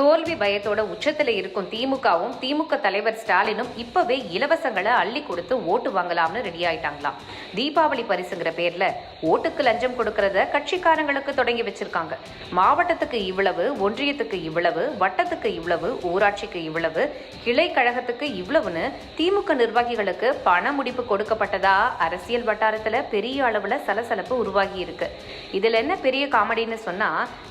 தோல்வி பயத்தோட உச்சத்துல இருக்கும் திமுகவும் திமுக தலைவர் ஸ்டாலினும் இப்பவே இலவசங்களை அள்ளி கொடுத்து ஓட்டு வாங்கலாம்னு ரெடி ஆயிட்டாங்களாம். தீபாவளி பரிசுங்கிற பேர்ல ஓட்டுக்கு லஞ்சம் கொடுக்கறத கட்சிக்காரங்களுக்கு தொடங்கி வச்சிருக்காங்க. மாவட்டத்துக்கு இவ்வளவு ஒன்றியத்துக்கு இவ்வளவு வட்டத்துக்கு இவ்வளவு ஊராட்சிக்கு இவ்வளவு கிளை கழகத்துக்கு இவ்வளவுன்னு திமுக நிர்வாகிகளுக்கு பண முடிப்பு கொடுக்கப்பட்டதா? அரசியல் வட்டாரத்துல பெரிய அளவுல சலசலப்பு உருவாகி இருக்கு. இதுல என்ன பெரிய காமெடின்னு சொன்னா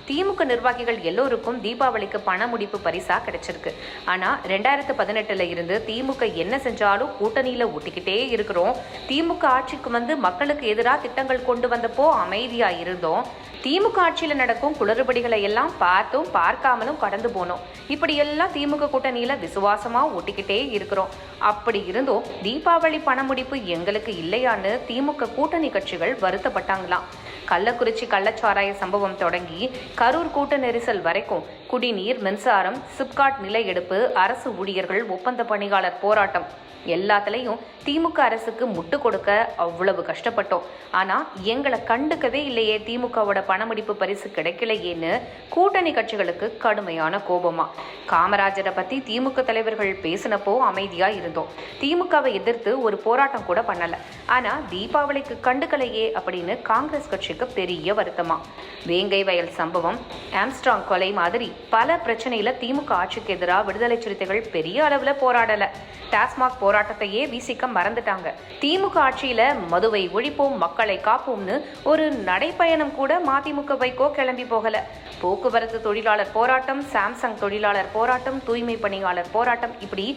திமுக நிர்வாகிகள் எல்லோருக்கும் தீபாவளிக்கு பணம் பணமுடிப்பு பரிசா கிடைச்சிருக்கு. ஆனா ரெண்டாயிரத்து பதினெட்டுல இருந்து திமுக என்ன செஞ்சாலும் கூட்டணியில ஒட்டிக்கிட்டே இருக்கிறோம். திமுக ஆட்சிக்கு வந்து மக்களுக்கு எதிராக திட்டங்கள் கொண்டு வந்தப்போ அமைதியா இருந்தோம். திமுக ஆட்சியில நடக்கும் குளறுபடிகளை எல்லாம் பார்த்தும் பார்க்காமலும் கடந்து போனோம். இப்படி எல்லாம் திமுக கூட்டணியில விசுவாசமா ஒட்டிக்கிட்டே இருக்கிறோம். அப்படி இருந்தும் தீபாவளி பண முடிப்பு எங்களுக்கு இல்லையான்னு திமுக கூட்டணி கட்சிகள் வருத்தப்பட்டாங்களாம். கள்ளக்குறிச்சி கள்ளச்சாராய சம்பவம் தொடங்கி கரூர் கூட்ட நெரிசல் வரைக்கும் குடிநீர் மின்சாரம் சிப்காட் நிலை எடுப்பு அரசு ஊழியர்கள் ஒப்பந்த பணியாளர் போராட்டம். எல்லாத்துலேயும் திமுக அரசுக்கு முட்டு கொடுக்க அவ்வளவு கஷ்டப்பட்டோம். ஆனால் எங்களை கண்டுக்கவே இல்லையே திமுகவோட பணமடிப்பு பரிசு கிடைக்கலையேன்னு கூட்டணி கட்சிகளுக்கு கடுமையான கோபமா. காமராஜரை பத்தி திமுக தலைவர்கள் பேசினப்போ அமைதியா இருந்தோம். திமுகவை எதிர்த்து ஒரு போராட்டம் கூட பண்ணல. ஆனா தீபாவளிக்கு கண்டுக்கலையே அப்படின்னு காங்கிரஸ் கட்சி கட்சிக்கு பெரிய வருத்தமா. வேங்கை வயல் சம்பவம் ஆம்ஸ்ட்ராங் கொலை மாதிரி பல பிரச்சனையில திமுக ஆட்சிக்கு எதிராக விடுதலை சிறுத்தைகள் பெரிய அளவுல போராடல. டாஸ்மாக் போராட்டத்தையே வீசிக்க மறந்துட்டாங்க. திமுக ஆட்சியில மதுவை ஒழிப்போம் மக்களை காப்போம்னு ஒரு நடைப்பயணம் கூட மதிமுக வைக்கோ கிளம்பி போகல. போக்குவரத்து தொழிலாளர் போராட்டம் சாம்சங் தொழிலாளர் போராட்டம் தூய்மை பணியாளர் போராட்டம் இப்படி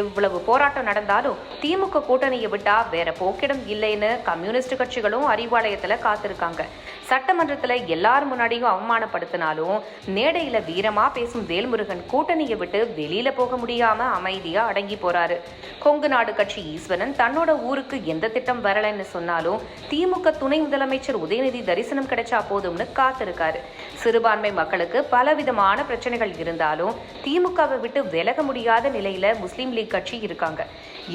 எவ்வளவு போராட்டம் நடந்தாலும் திமுக கூட்டணியை விட்டா வேற போக்கிடம் இல்லைன்னு கம்யூனிஸ்ட் கட்சிகளும் அறிவாலயத்துல காத்திருக்காங்க. சட்டமன்றத்தில் எல்லார் முன்னாடியும் அவமானப்படுத்தினாலும் மேடையில் வீரமா பேசும் வேல்முருகன் கூட்டணியை விட்டு வெளியில போக முடியாம அமைதியா அடங்கி போறாரு. கொங்கு நாடு கட்சி ஈஸ்வரன் தன்னோட ஊருக்கு எந்த திட்டம் வரலைன்னு சொன்னாலும் திமுக துணை முதலமைச்சர் உதயநிதி தரிசனம் கிடைச்சா போதும்னு காத்திருக்காரு. சிறுபான்மை மக்களுக்கு பலவிதமான பிரச்சனைகள் இருந்தாலும் திமுகவை விட்டு விலக முடியாத நிலையில முஸ்லீம் லீக் கட்சி இருக்காங்க.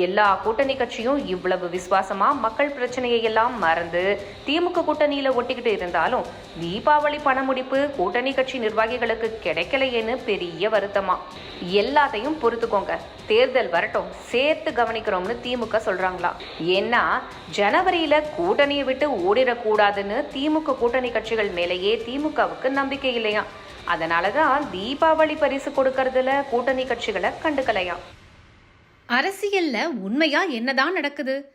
எல்லா கூட்டணி கட்சியும் இவ்வளவு விசுவாசமா மக்கள் பிரச்சனையை எல்லாம் மறந்து திமுக கூட்டணியில ஒட்டிக்கிட்டு இருந்தாலும் தீபாவளி பண முடிப்பு கூட்டணி கட்சி நிர்வாகிகளுக்கு கிடைக்கலையேன்னு பெரிய வருத்தமா? எல்லாத்தையும் பொறுத்துக்கோங்க. தேர்தல் வரட்டும் சேர்த்து கவனிக்கிறோம்னு திமுக சொல்றாங்களா? ஏன்னா ஜனவரியில கூட்டணியை விட்டு ஓடிடக்கூடாதுன்னு திமுக கூட்டணி கட்சிகள் மேலேயே திமுகவுக்கு நம்பிக்கை இல்லையா? அதனாலதான் தீபாவளி பரிசு கொடுக்கறதுல கூட்டணி கட்சிகளை கண்டுக்கலையாம் அரசியல்ல உண்மையா என்னதான் நடக்குது?